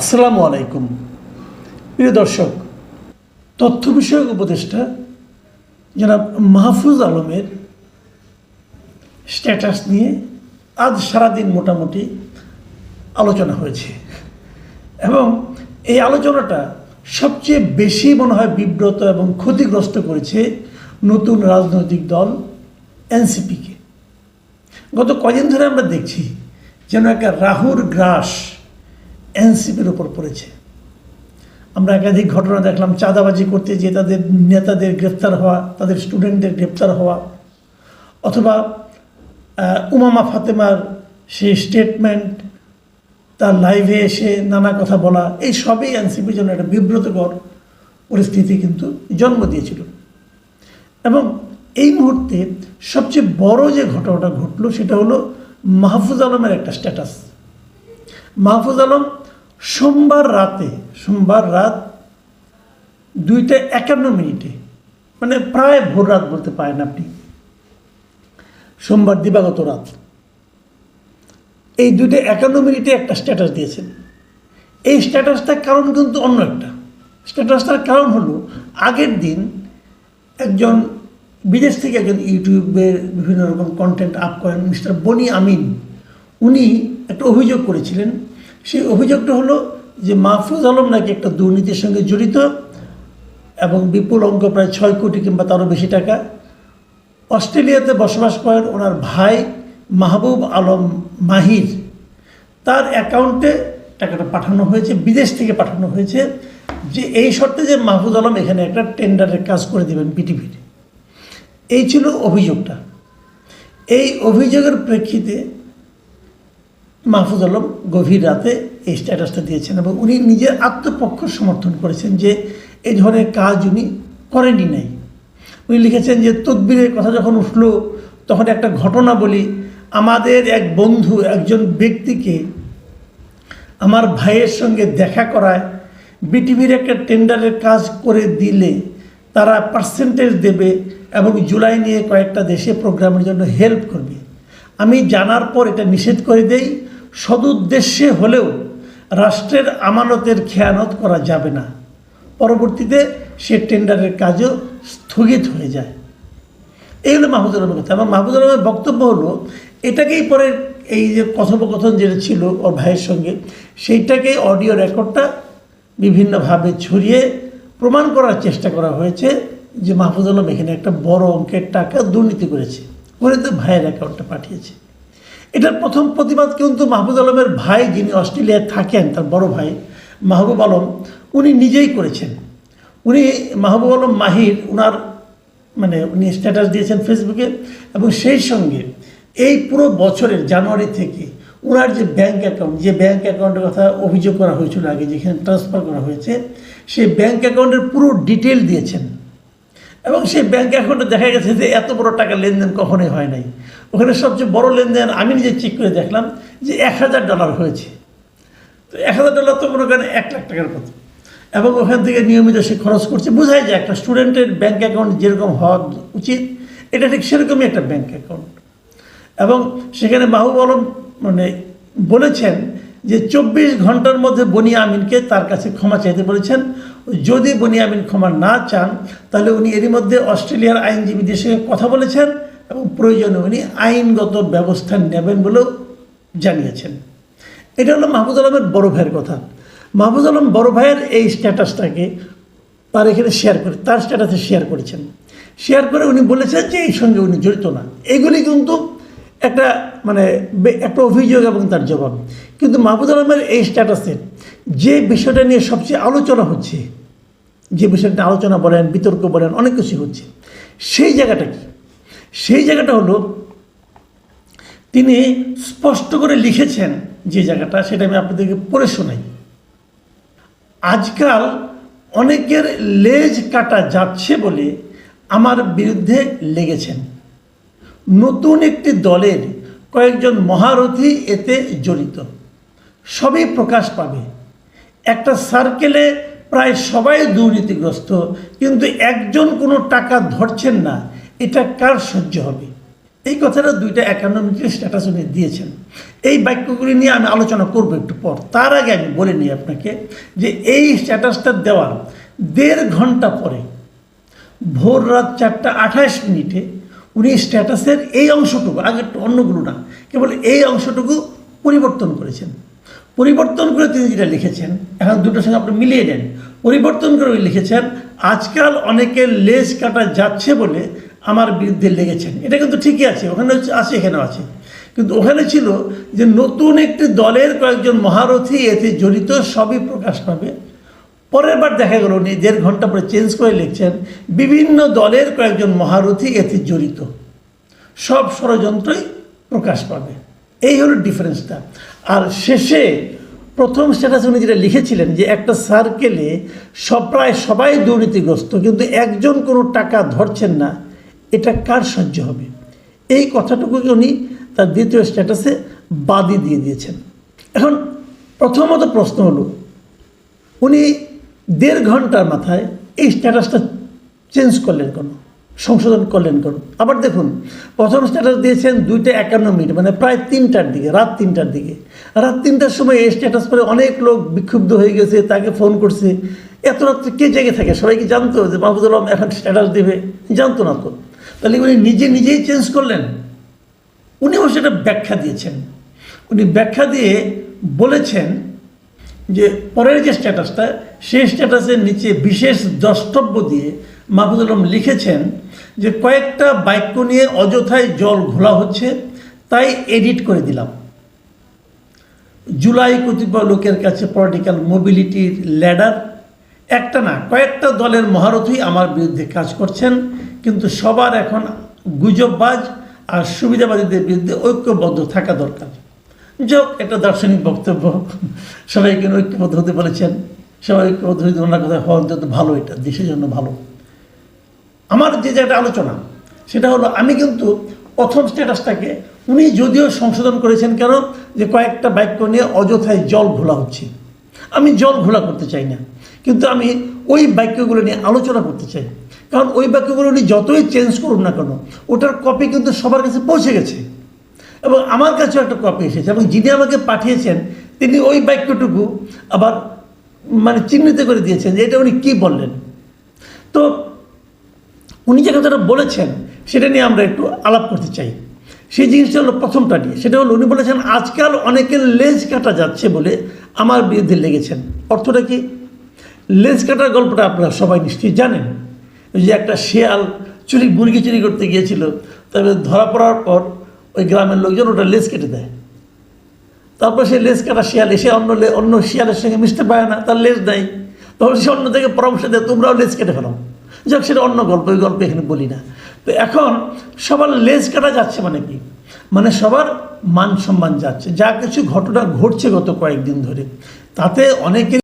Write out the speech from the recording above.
আসসালামু আলাইকুম। প্রিয় দর্শক, তথ্য বিষয়ক উপদেষ্টা জনাব মাহফুজ আলমের স্ট্যাটাস নিয়ে আজ সারাদিন মোটামুটি আলোচনা হয়েছে এবং এই আলোচনাটা সবচেয়ে বেশি মনে হয় বিব্রত এবং ক্ষতিগ্রস্ত করেছে নতুন রাজনৈতিক দল এনসিপিকে। গত কদিন ধরে আমরা দেখছি যেন একটা রাহুর গ্রাস এনসিপির ওপর পড়েছে। আমরা একাধিক ঘটনা দেখলাম, চাঁদাবাজি করতে যে তাদের নেতাদের গ্রেপ্তার হওয়া, তাদের স্টুডেন্টদের গ্রেপ্তার হওয়া, অথবা উমামা ফাতেমার সেই স্টেটমেন্ট তার লাইভে এসে নানা কথা বলা, এই সবই এনসিপির জন্য একটা বিব্রতকর পরিস্থিতি কিন্তু জন্ম দিয়েছিল। এবং এই মুহূর্তে সবচেয়ে বড় যে ঘটনাটা ঘটলো, সেটা হলো মাহফুজ আলমের একটা স্ট্যাটাস মাহফুজ আলম সোমবার রাতে, সোমবার রাত দুইটা একান্ন মিনিটে মানে প্রায় ভোর রাত বলতে পারেন আপনি, সোমবার দিবাগত রাত, এই দুইটা একান্ন মিনিটে একটা স্ট্যাটাস দিয়েছেন। এই স্ট্যাটাসটার কারণ কিন্তু অন্য একটা। স্ট্যাটাসটার কারণ হলো, আগের দিন একজন বিদেশ থেকে একজন ইউটিউবের বিভিন্ন রকম কন্টেন্ট আপ করেন, মিস্টার বনি আমিন। উনি একটা অভিযোগ করেছিলেন সেই অভিযোগটা হলো যে মাহফুজ আলম নাকি একটা দুর্নীতির সঙ্গে জড়িত এবং বিপুল অঙ্ক প্রায় ছয় কোটি কিংবা তারও বেশি টাকা। অস্ট্রেলিয়াতে বসবাস করেন ওনার ভাই মাহবুব আলম মাহির। তার অ্যাকাউন্টে টাকাটা পাঠানো হয়েছে, বিদেশ থেকে পাঠানো হয়েছে, যে এই শর্তে যে মাহফুজ আলম এখানে একটা টেন্ডারের কাজ করে দেবেন পিটিভির এই ছিল অভিযোগটা। এই অভিযোগের প্রেক্ষিতে মাহফুজ আলম গভীর রাতে এই স্ট্যাটাসটা দিয়েছেন এবং উনি নিজের আত্মপক্ষ সমর্থন করেছেন যে এই ধরনের কাজ উনি করেনই নাই। উনি লিখেছেন যে তদবিরের কথা যখন উঠল, তখন একটা ঘটনা বলি, আমাদের এক বন্ধু একজন ব্যক্তিকে আমার ভাইয়ের সঙ্গে দেখা করায়, বিটিভির একটা টেন্ডারের কাজ করে দিলে তারা পার্সেন্টেজ দেবে এবং জুলাই নিয়ে কয়েকটা দেশে প্রোগ্রামের জন্য হেল্প করবে। আমি জানার পর এটা নিষেধ করে দেই সদুদ্দেশ্যে হলেও রাষ্ট্রের আমানতের খেয়ানত করা যাবে না। পরবর্তীতে সে টেন্ডারের কাজও স্থগিত হয়ে যায়। এই হলো মাহমুদ আলমের কথা। এবং মাহমুদ আলমের বক্তব্য হলো, এটাকেই পরে এই যে কথোপকথন যেটা ছিল ওর ভাইয়ের সঙ্গে, সেইটাকে অডিও রেকর্ডটা বিভিন্নভাবে ছড়িয়ে প্রমাণ করার চেষ্টা করা হয়েছে যে মাহফুজ আলম এখানে একটা বড় অঙ্কের টাকা দুর্নীতি করেছে। করে তো ভাইয়ের অ্যাকাউন্টে পাঠিয়েছে। এটার প্রথম প্রতিবাদ কিন্তু মাহবুব আলমের ভাই যিনি অস্ট্রেলিয়ায় থাকেন, তার বড় ভাই মাহবুব আলম, উনি নিজেই করেছেন। উনি মাহবুব আলম মাহির, উনার মানে উনি স্ট্যাটাস দিয়েছেন ফেসবুকে এবং সেই সঙ্গে এই পুরো বছরের জানুয়ারি থেকে ওনার যে ব্যাংক অ্যাকাউন্ট যে ব্যাংক অ্যাকাউন্টের কথা অভিযোগ করা হয়েছিল আগে, যেখানে ট্রান্সফার করা হয়েছে, সেই ব্যাংক অ্যাকাউন্টের পুরো ডিটেল দিয়েছেন। এবং সেই ব্যাংক অ্যাকাউন্টে দেখা গেছে যে এত বড় টাকা লেনদেন কখনোই হয় নাই। ওখানে সবচেয়ে বড় লেনদেন আমি নিজে চেক করে দেখলাম যে এক হাজার ডলার হয়েছে। তো এক হাজার ডলার তো মনে করেন এক লাখ টাকার মতো এবং ওখান থেকে নিয়মিত সে খরচ করছে। বোঝাই যায় একটা স্টুডেন্টের ব্যাংক অ্যাকাউন্ট যেরকম হওয়া উচিত, এটা ঠিক সেরকমই একটা ব্যাংক অ্যাকাউন্ট এবং সেখানে মাহবুব আলম মানে বলেছেন যে চব্বিশ ঘণ্টার মধ্যে বনি আমিনকে তার কাছে ক্ষমা চাইতে বলেছেন। যদি বনি আমিন ক্ষমা না চান, তাহলে উনি এরই মধ্যে অস্ট্রেলিয়ার আইনজীবীদের সঙ্গে কথা বলেছেন এবং প্রয়োজনে উনি আইনগত ব্যবস্থা নেবেন বলেও জানিয়েছেন। এটা হলো মাহবুজ আলমের বড় ভাইয়ের কথা। মাহবুজ আলম বড় ভাইয়ের এই স্ট্যাটাসটাকে তার এখানে শেয়ার করে, তার স্ট্যাটাসে শেয়ার করেছেন। শেয়ার করে উনি বলেছেন যে এই সঙ্গে উনি জড়িত না। এগুলি কিন্তু একটা মানে একটা অভিযোগ এবং তার জবাব। কিন্তু মাহবুদ আলমের এই স্ট্যাটাসে যে বিষয়টা নিয়ে সবচেয়ে আলোচনা হচ্ছে, যে বিষয়টা আলোচনা বলেন, বিতর্ক বলেন, অনেক কিছু হচ্ছে, সেই জায়গাটা কি? সেই জায়গাটা হলো, তিনি স্পষ্ট করে লিখেছেন যে জায়গাটা, সেটা আমি আপনাদেরকে পড়ে শোনাই। আজকাল অনেকের লেজ কাটা যাচ্ছে বলে আমার বিরুদ্ধে লেগেছেন। নতুন একটি দলের কয়েকজন মহারথী এতে জড়িত। সবই প্রকাশ পাবে। একটা সার্কেলে প্রায় সবাই দুর্নীতিগ্রস্ত, কিন্তু একজন কোনো টাকা ধরছেন না, এটা কার সহ্য হবে? এই কথাটা দুইটা একান্ন মিনিটের স্ট্যাটাস উনি দিয়েছেন। এই বাক্যগুলি নিয়ে আমি আলোচনা করব একটু পর। তার আগে আমি বলে নিই আপনাকে যে এই স্ট্যাটাসটা দেওয়ার দেড় ঘণ্টা পরে, ভোর রাত চারটা আঠাশ মিনিটে উনি স্ট্যাটাসের এই অংশটুকু, আগে অন্যগুলো না, কেবল এই অংশটুকু পরিবর্তন করেছেন। পরিবর্তন করে তিনি যেটা লিখেছেন, এখন দুটোর সঙ্গে আপনি মিলিয়ে নেন, পরিবর্তন করে লিখেছেন, আজকাল অনেকের লেজ কাটা যাচ্ছে বলে আমার বিরুদ্ধে লেগেছেন। এটা কিন্তু ঠিকই আছে, ওখানে আছে, এখানেও আছে। কিন্তু ওখানে ছিল যে নতুন একটি দলের কয়েকজন মহারথী এতে জড়িত সবই প্রকাশ পাবে। পরের বার দেখা গেল উনি দেড় ঘণ্টা পরে চেঞ্জ করে লিখছেন, বিভিন্ন দলের কয়েকজন মহারথী এতে জড়িত। সব ষড়যন্ত্রই প্রকাশ পাবে। এই হলো ডিফারেন্সটা আর শেষে প্রথম স্ট্যাটাস উনি যেটা লিখেছিলেন যে একটা সার্কেলে সব প্রায় সবাই দুর্নীতিগ্রস্ত, কিন্তু একজন কোনো টাকা ধরছেন না, এটা কার সহ্য হবে? এই কথাটুকুকে উনি তার দ্বিতীয় স্ট্যাটাসে বাদই দিয়ে দিয়েছেন। এখন প্রথমত প্রশ্ন হলো, উনি দেড় ঘণ্টার মাথায় এই স্ট্যাটাসটা চেঞ্জ করলেন কেন? সংশোধন করলেন কেন আবার দেখুন, প্রথম স্ট্যাটাস দিয়েছেন দুইটা একান্ন মিনিট মানে প্রায় তিনটার দিকে, রাত তিনটার দিকে। রাত তিনটার সময় এই স্ট্যাটাস পরে অনেক লোক বিক্ষুব্ধ হয়ে গেছে, তাকে ফোন করছে। এত রাত্রে কে জেগে থাকে? সবাই কি জানতো যে মাহমুদুল আলম এখন স্ট্যাটাস দেবে? জানতো না তো। তাহলে উনি নিজে নিজেই চেঞ্জ করলেন। উনি অবশ্য এটা ব্যাখ্যা দিয়েছেন। উনি ব্যাখ্যা দিয়ে বলেছেন যে পরের যে স্ট্যাটাসটা সেই স্ট্যাটাসের নিচে বিশেষ দ্রষ্টব্য দিয়ে মাহফুজুল আলম লিখেছেন যে কয়েকটা বাক্য নিয়ে অযথায় জল ঘোলা হচ্ছে, তাই এডিট করে দিলাম। জুলাই কতিপয় লোকের কাছে পলিটিক্যাল মোবিলিটির ল্যাডার একটা না, কয়েকটা দলের মহারথী আমার বিরুদ্ধে কাজ করছেন, কিন্তু সবার এখন গুজববাজ আর সুবিধাবাদীদের বিরুদ্ধে ঐক্যবদ্ধ থাকা দরকার। যোগ একটা দার্শনিক বক্তব্য, সবাইকে ঐক্যবদ্ধ হতে বলেছেন। সবাই ঐক্যবদ্ধ হতে ওনার কথা হওয়া অন্তত ভালো এটা, দেশের জন্য ভালো। আমার যে যেটা আলোচনা, সেটা হলো আমি কিন্তু প্রথম স্ট্যাটাসটাকে উনি যদিও সংশোধন করেছেন কেন, যে কয়েকটা বাক্য নিয়ে অযথায় জল ঘোলা হচ্ছে। আমি জল ঘোলা করতে চাই না, কিন্তু আমি ওই বাক্যগুলো নিয়ে আলোচনা করতে চাই। কারণ ওই বাক্যগুলো উনি যতই চেঞ্জ করুন না কেন, ওটার কপি কিন্তু সবার কাছে পৌঁছে গেছে। এবং আমার কাছেও একটা কপি এসেছে, এবং যিনি আমাকে পাঠিয়েছেন, তিনি ওই বাক্যটুকু আবার মানে চিহ্নিত করে দিয়েছেন যে এটা উনি কী বললেন। তো উনি যে কথাটা বলেছেন, সেটা নিয়ে আমরা একটু আলাপ করতে চাই। সেই জিনিসটা হলো প্রথমটা নিয়ে। সেটা হলো উনি বলেছেন, আজকাল অনেকের লেজ কাটা যাচ্ছে বলে আমার বিরুদ্ধে লেগেছেন। অর্থটা কি? লেজ কাটার গল্পটা আপনারা সবাই নিশ্চয়ই জানেন। যে একটা শেয়াল চুরি, মুরগি চুরি করতে গিয়েছিল তবে ধরা পড়ার পর ওই গ্রামের লোকজন ওটা লেজ কেটে দেয়। তারপর সে লেজ কাটা শিয়াল এসে অন্য অন্য শিয়ালের সঙ্গে মিশতে পারে না, তার লেজ দেয় তখন সে অন্য থেকে পরামর্শ দেয়, তোমরাও লেজ কেটে ফেলো। যাক, সেটা অন্য গল্প, ওই গল্প এখানে বলি না। তো এখন সবার লেজ কাটা যাচ্ছে মানে কি? মানে সবার মান সম্মান যাচ্ছে। যা কিছু ঘটনা ঘটছে গত কয়েকদিন ধরে, তাতে অনেকে